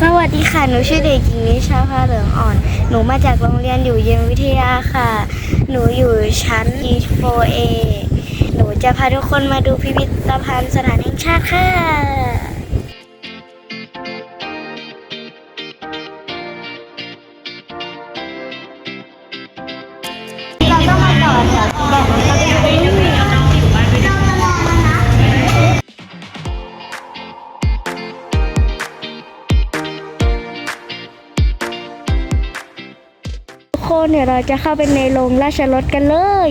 สวัสดีค่ะ หนูชื่อเด็กหญิงนิชาภาเหลืองอ่อน หนูมาจากโรงเรียนอยู่เย็นวิทยาค่ะ หนูอยู่ชั้น G4A หนูจะพาทุกคนมาดูพิพิธภัณฑ์สถานแห่งชาติค่ะเราต้องมาต่อแถวแบบนี้ คนเดี๋ยวเราจะเข้าไปในโรงราชรถกันเลย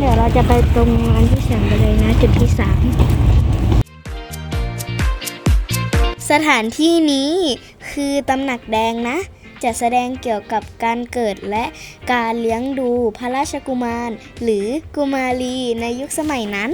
เดี๋ยวเราจะไปตรงอันที่สามไปเลยนะ จุดที่สามสถานที่นี้คือตำหนักแดงนะ จะแสดงเกี่ยวกับการเกิดและการเลี้ยงดูพระราชกุมาร หรือกุมารีในยุคสมัยนั้น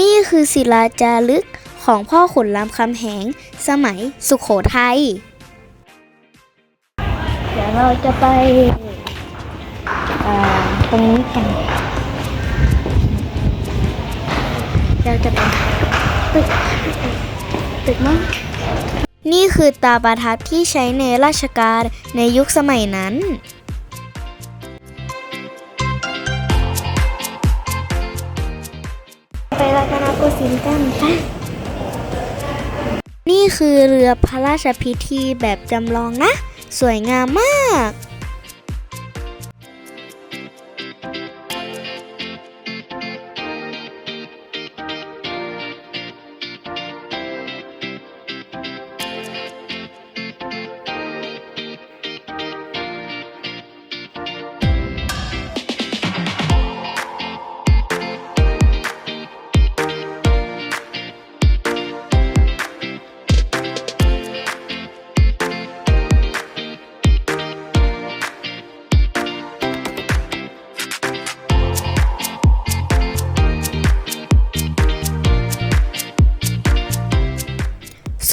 นี่คือศิลาจารึกของพ่อขุนรามคำแหง สมัยสุขโขทัย เดี๋ยวเราจะไปตรงนี้กันเราจะไปตึกตึกมั้งนี่คือตาประทับที่ใช้ในราชการในยุคสมัยนั้น ตนโกสินทร์กันไปนี่คือเรือพระราชพิธีแบบจำลองนะ สวยงามมาก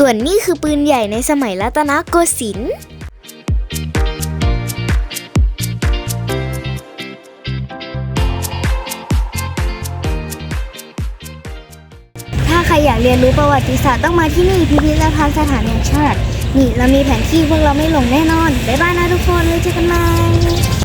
ส่วนนี้คือปืนใหญ่ในสมัยรัตนโกสินทร์ถ้าใครอยากเรียนรู้ประวัติศาสตร์ต้องมาที่นี่พิพิธภัณฑ์สถานแห่งชาติ นี่เรามีแผนที่พวกเราไม่หลงแน่นอน บ๊ายบายนะทุกคนไว้เจอกันใหม่